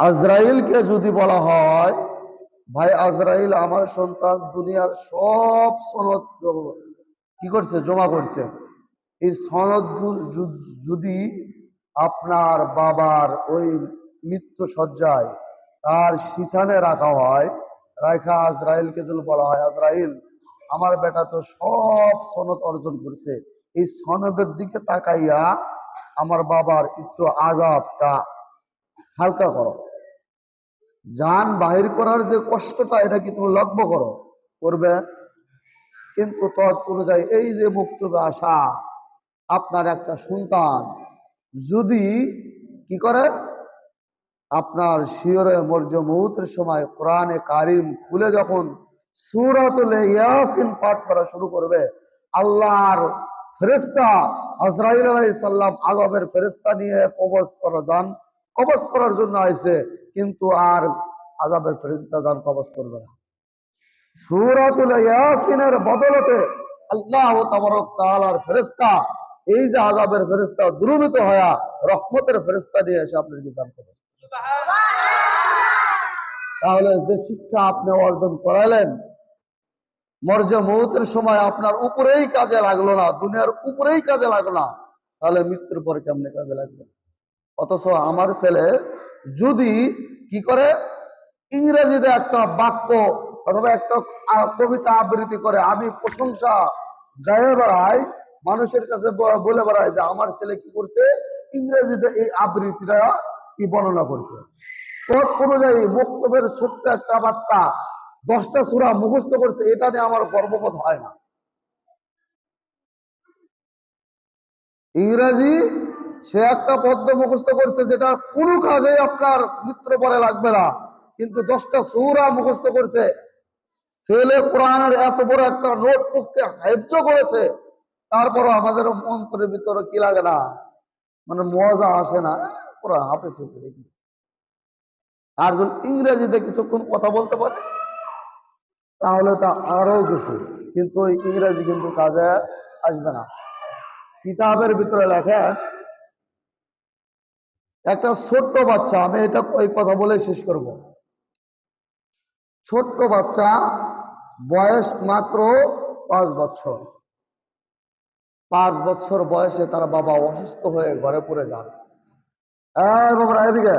আজরাইলকে যদি বলা হয়, ভাই আজরাইল আমার সন্তান, দুনিয়ার সব সনদ কি করছে? জমা করছে। এই সনদ যদি আপনার বাবার ওই মৃত্যু সজ্জায় তার সিথানে রাখা হয় রাখা আজরাইলকে যদি বলা হয়, আজরাইল, আমার বেটা তো সব সনদ অর্জন করছে। এই সনদের দিকে তাকাইয়া আমার বাবার একটু আজাবটা হালকা করো। যান বাহির করার যে কষ্টটা, এটা কি তুমি লক্ষ্য করো? করবে? কিন্তু তৎ অনুযায়ী এই যে বক্তব্যে আসা, আপনার একটা সন্তান যদি কি করে? আপনার শিয়রে মর্য মুহূর্তের সময় কোরআনে কারিম খুলে যখন সুরাতুল ইয়াসিন পাঠ করা শুরু করবে, আল্লাহর ফেরেস্তা আজরাইল আলাইহিস সালাম আজবের ফেরেস্তা নিয়ে কবজ করা যান কবজ করার জন্য আইছে কিন্তু আর আজাবের ফেরেস্তা যান কবজ করবে না। সুরাতুল ইয়াসিনের বদলতে আল্লাহ তাবারক তাআলার ফেরেশতা এই যে আযাবের ফেরেশতা দ্রুবিত হয়া রহমতের ফেরেশতা নিয়ে এসে আপনার বিধান করে তাহলে যে শিক্ষা আপনি অর্জন করালেন মর্য মৌতের সময় আপনার উপরেই কাজে লাগল না দুনিয়ার উপরেই কাজে লাগল না তাহলে মৃত্যুর পরে কেমনে কাজে লাগবে? অথচ আমার ছেলে যদি কি করে? ইংরেজিতে একটা বাক্য অথবা একটা কবিতা আবৃত্তি করে, আমি প্রশংসা গায়ে বেড়াই, মানুষের কাছে বলে বেড়াই যে আমার ছেলে কি করছে? ইংরেজিতে এই আবৃত্তিটা কি বর্ণনা করছে? পথ অনুযায়ী বক্তব্যের ছোট্ট একটা বাচ্চা দশটা সুরা মুখস্থ করছে, এটা নিয়ে আমার গর্ববোধ হয় না। ইংরেজি সে একটা পদ্ম মুখস্থ করছে যেটা কোনো কাজে আপনার মিত্র পরে লাগবে না। কিন্তু দশটা সৌরা মুখস্থ করছে। ছেলে কোরআনের এত বড় একটা নোটবুককে হাইজ্য করেছে। তারপরও আমাদের অন্তরের ভিতরে কি লাগে না? মানে মজা আসে না। পুরা হাফেজ হয়েছে দেখি আর যদি ইংরেজিতে কিছুক্ষণ কথা বলতে পারে, তাহলে তা আরও কিছু কিন্তু ইংরেজি কিন্তু কাজে আসবে না। কিতাবের ভিতরে লেখেন একটা ছোট্ট বাচ্চা, আমি এটা ওই কথা বলে শেষ করব। ছোট্ট বাচ্চা বয়স মাত্র পাঁচ বছর। পাঁচ বছর বয়সে তার বাবা অসুস্থ হয়ে ঘরে পড়ে যান। এই বাবা এদিকে।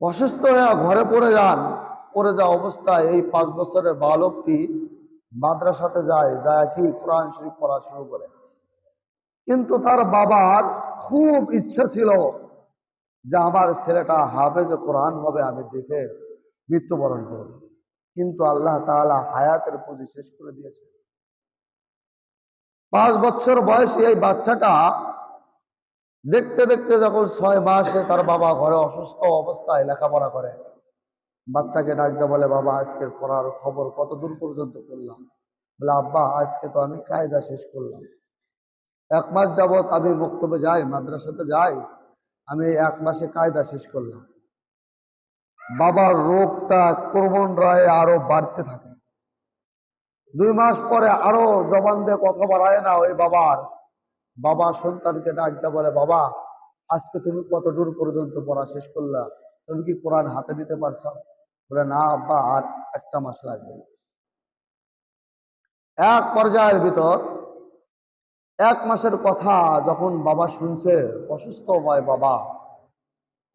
অসুস্থ হয়ে ঘরে পড়ে যান। পড়ে যাওয়া অবস্থায় এই পাঁচ বছরের বালকটি মাদ্রাসাতে যায় যায় কি কোরআন শরীফ পড়া শুরু করে। কিন্তু তার বাবার খুব ইচ্ছা ছিল যে আমার ছেলেটা হাফেজ কোরআন হবে, আমি দেখে মৃত্যুবরণ করব। কিন্তু আল্লাহ তাআলা হায়াতের পুঁজি শেষ করে দিয়েছে। পাঁচ বছর বয়সী এই বাচ্চাটা দেখতে দেখতে যখন ছয় মাসে তার বাবা ঘরে অসুস্থ অবস্থায় লেখাপড়া করে, বাচ্চাকে ডাকতে বলে, বাবা, আজকের পড়ার খবর কত দূর পর্যন্ত করলাম বলে, আব্বা, আজকে তো আমি কায়দা শেষ করলাম। এক মাস যাবত আমি বক্তব্যে যাই, মাদ্রাসাতে যাই, আমি এক মাসে কায়দা শেষ করলাম। বাবার রোগটা ক্রমণ রায় আরও বাড়তে থাকে। দুই মাস পরে আরও জবান দিয়ে কথা বাড়ায় না ওই বাবার। বাবা সন্তানকে ডাকতে বলে, বাবা, আজকে তুমি কত দূর পর্যন্ত পড়া শেষ করলা? তুমি কি কোরআন হাতে নিতে পারছ? বলে, না আব্বা, আর একটা মাস লাগবে। এক পর্যায়ের ভিতর এক মাসের কথা যখন বাবা শুনছে, অসুস্থ হয় বাবা।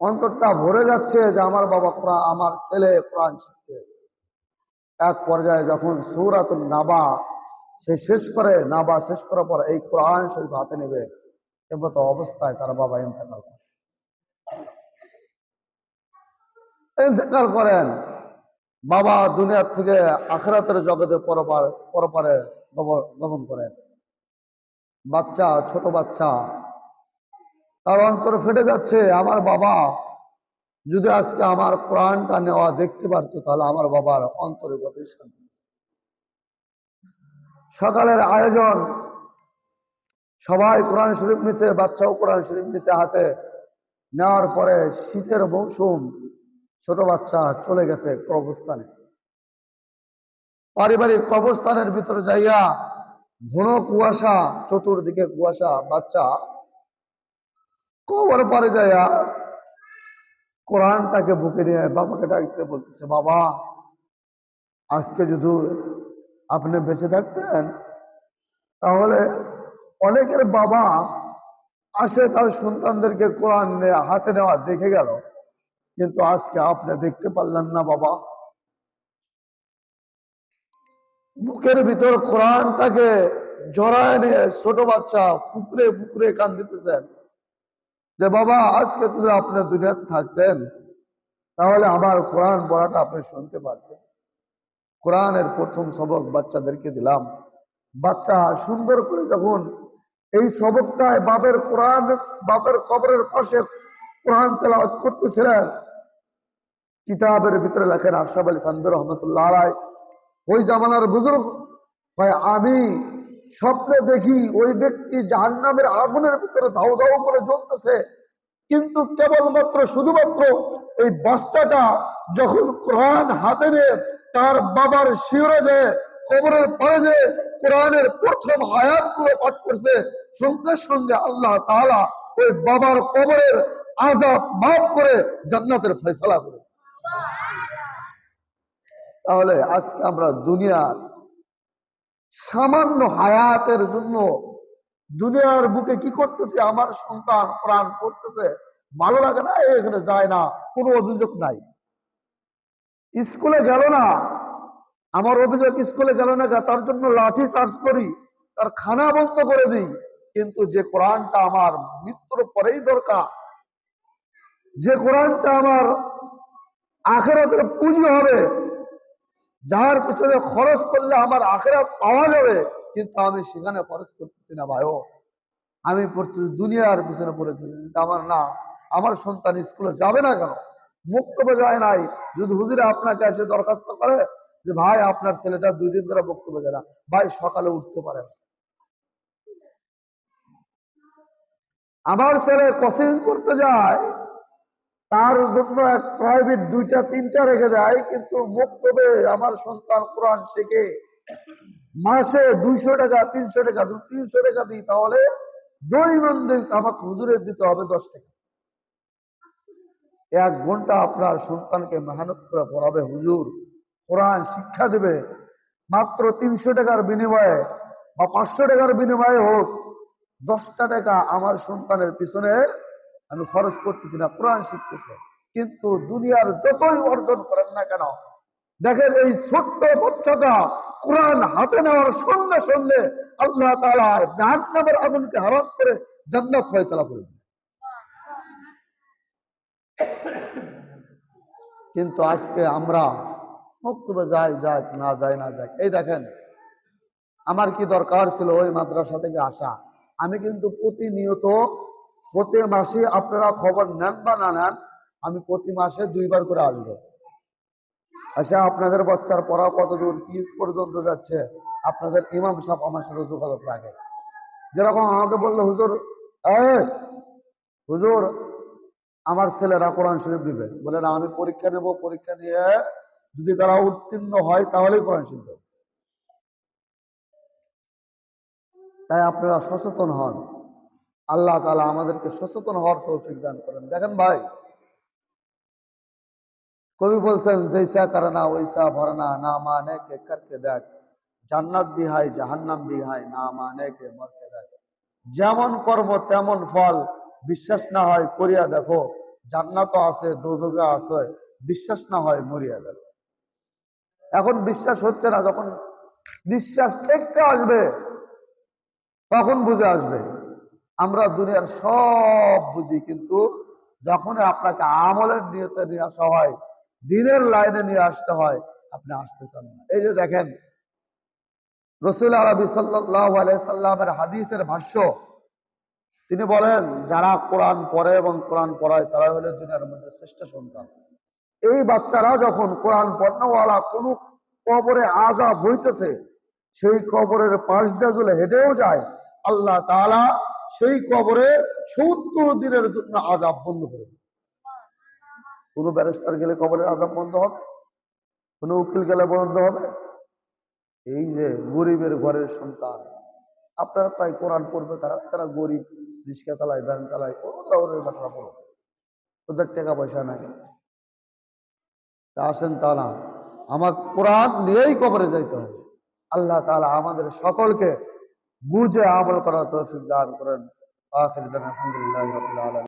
অন্তরটা ভরে যাচ্ছে যে আমার বাবা আমার ছেলে কোরআন শিখছে। এক পর্যায়ে যখন সৌরাতুল নাবা, সে শেষ করে, নাবা শেষ করার পর এই কোরআন শরীফ হাতে নেবে, এমত অবস্থায় তার বাবা ইন্তেকাল করে। ইন্তেকাল করেন। বাবা দুনিয়ার থেকে আখরাতের জগতে পরপার, পরপারে গমন করেন। বাচ্চা, ছোট বাচ্চা। তার অন্তর ফেটে যাচ্ছে, আমার বাবা যদি আজকে আমার প্রাণটা নেওয়া দেখতে পারতো, তাহলে আমার বাবার অন্তরে কত শান্তি সকালের আয়োজন, সবাই কোরআন শরীফ নিছে বাচ্চাও কোরআন শরীফ নিছে হাতে নেওয়ার পরে শীতের মৌসুম, ছোট বাচ্চা চলে গেছে কবরস্থানে। পারিবারিক কবরস্থানের ভিতরে যাইয়া ঘন কুয়াশা, চতুর্দিকে কুয়াশা, বাচ্চা। কবর পারে যাইয়া কোরআনটাকে বুকে নিয়ে বাবাকে ডাকতে বলতেছে, বাবা, আজকে যদি আপনি বেঁচে থাকতেন, তাহলে অনেকের বাবা আসে তার সন্তানদেরকে কোরআন হাতে নেওয়া দেখে গেল। কিন্তু আজকে আপনি দেখতে পারলেন না, বাবা। বুকের ভিতর কোরআনটাকে জড়ায় নিয়ে ছোট বাচ্চা পুকুরে পুকুরে কান দিতেছেন যে, বাবা, আজকে যদি আপনি দুনিয়াতে থাকতেন, তাহলে আমার কোরআন পড়াটা আপনি শুনতে পারতেন। কোরআনের প্রথম সবক বাচ্চাদেরকে দিলাম। বাচ্চা সুন্দর করে যখন এই সবকটায় বাপের কোরআন, বাপের কবরের পাশে কোরআন তেলাওয়াত করতেছিলেন, কিতাবের ভিতরে লেখেন আশরাফ আলী খান্দুর রহমতুল্লাহ রায় ওই জামানার বুজুর্গ, ভাই, আমি স্বপ্নে দেখি ওই ব্যক্তি জাহান্নামের আগুনের ভিতরে ধাও ধাও করে জ্বলতেছে। কিন্তু কেবলমাত্র শুধুমাত্র এই বাচ্চাটা যখন কোরআন হাতে নিয়ে তার বাবার শিওরে যে, কবরের পরে যে কোরআনের প্রথম আয়াতগুলো পাঠ করছে, সঙ্গে সঙ্গে আল্লাহ তাআলা ওই বাবার কবরের আজাব মাফ করে জান্নাতের ফয়সালা করে তাহলে আজকে আমরা দুনিয়ার সামান্য হায়াতের জন্য দুনিয়ার বুকে কি করতেছে? আমার সন্তান প্রাণ করতেছে ভালো লাগে না? এখানে যায় না। কোনো অভিযোগ নাই। স্কুলে গেল না। আমার অভিযোগ স্কুলে গেল না তার জন্য লাঠি চার্জ করি, তার খানা বন্ধ করে দিই। কিন্তু যে কোরআনটা আমার মৃত্যুর পরেই দরকার। যে কোরআনটা আমার আখেরাতের পুঁজি হবে যার পিছনে খরচ করলে আমার আখেরাত পাওয়া যাবে, কিন্তু আমি সেখানে খরচ করতেছি না, ভাইও। আমি পড়ছি দুনিয়ার পিছনে পড়েছি আমার না, আমার সন্তান স্কুলে যাবে না কেন? বক্তব্য যায় নাই? যদি হুজুরে আপনাকে এসে দরখাস্ত করে যে, ভাই, আপনার ছেলেটা দুই দিন ধরে বক্তব্য যায় না? ভাই, সকালে উঠতে পারে আমার ছেলে কোচিং করতে যায় তার জন্য এক প্রাইভেট দুইটা, তিনটা রেখে যায় কিন্তু বক্তব্যে আমার সন্তান কোরআন শেখে। মাসে দুইশো টাকা, তিনশো টাকা তিনশো টাকা দিই তাহলে দৈনন্দিন আমাকে হুজুরের দিতে হবে দশ টাকা। এক ঘণ্টা আপনার সন্তানকে মেহনত করে পড়াবে হুজুর, কোরআন শিক্ষা দেবে। মাত্র তিনশো টাকার বিনিময়ে বা পাঁচশো টাকার বিনিময়ে হোক, দশটা টাকা আমার সন্তানের পিছনে আমি খরচ করতেছি না, কোরআন শিখতেছে। কিন্তু দুনিয়ার যতই অর্জন করেন না কেন, দেখেন এই ছোট্ট বাচ্চাটা কোরআন হাতে নেওয়ার সঙ্গে সঙ্গে আল্লাহ তালা জাহান্নামের আগুনকে হারাম করে জান্নাত ফয়সালা করে কিন্তু আজকে আমরা বক্তব্য যাই, যাক, না যাই, না যাক, এই দেখেন, আমার কি দরকার ছিল ওই মাদ্রাসা থেকে আসা? আমি কিন্তু প্রতিনিয়ত প্রতি মাসে আপনারা খবর নেন বা না নেন, আমি প্রতি মাসে দুইবার করে আসব। আচ্ছা আপনাদের বাচ্চার পড়া কত দূর কি পর্যন্ত যাচ্ছে? আপনাদের ইমাম সাহেব আমার সাথে যোগাযোগ রাখে। যেরকম আমাকে বলল, হুজুর হুজুর, আমার ছেলেরা কোরআন শরীফ দিবে। বলে, না, আমি পরীক্ষা নেব, পরীক্ষা নিয়ে যদি তারা উত্তীর্ণ হয়, তাহলেই কোরআন শরীফ তাই আপনারা সচেতন হন। আল্লাহ তালা আমাদেরকে সচেতন হওয়ার তৌফিক দান করেন। দেখেন ভাই, কবি বলছেন, জৈসা করে না ওইসা ভরনা না মানে কে করকে দেখ। জান্নাত বিহাই জাহান্নাম বিহাই না মানে কে মরকে দেখ। যেমন কর্ম তেমন ফল, বিশ্বাস না হয় করিয়া দেখো। জান্নাত আছে দোজগা আছে, বিশ্বাস না হয় মরিয়া দেখো। এখন বিশ্বাস হচ্ছে না, যখন নিঃশ্বাস একটু আসবে, তখন বুঝে আসবে। আমরা দুনিয়ার সব বুঝি, কিন্তু যখন আপনাকে আমলের নিয়তে নিয়ে আসা হয়, দিনের লাইনে নিয়ে আসতে হয়, আপনি আসতে চান না। এই যে দেখেন, রসুল আরবি সাল্লামের হাদিসের ভাষ্য, তিনি বলেন, যারা কোরআন পড়ে এবং কোরআন পড়ায় তারা হলে দুনিয়ার মধ্যে শ্রেষ্ঠ সন্তান। এই বাচ্চারা যখন কোরআন পড়নাওয়ালা কোন কবরে আজা বইতেছে সেই কবরের পাশ দিয়ে হেঁটেও যায়, আল্লাহ তাআলা সেই কবরে সত্তর দিনের জন্য আজাব বন্ধ করে। কোনো ব্যারিস্টার গেলে কবরের আজাব বন্ধ হবে? কোনো উকিল গেলে বন্ধ হবে? এই যে গরিবের ঘরের সন্তান, আপনারা তাই কোরআন পড়বে, তারা তারা গরিব, রিক্সা চালায়, ভ্যান চালায়, কোনো ধরনের ঘটনা পড়বে ওদের টাকা পয়সা নাই। তা আসেন তা না, আমার কোরআন নিয়েই কবরে যাইতে হবে। আল্লাহ তালা আমাদের সকলকে বুঝে আমল করার তৌফিক দান করেন আখির দান আলহামদুলিল্লাহ রাব্বিল আলামিন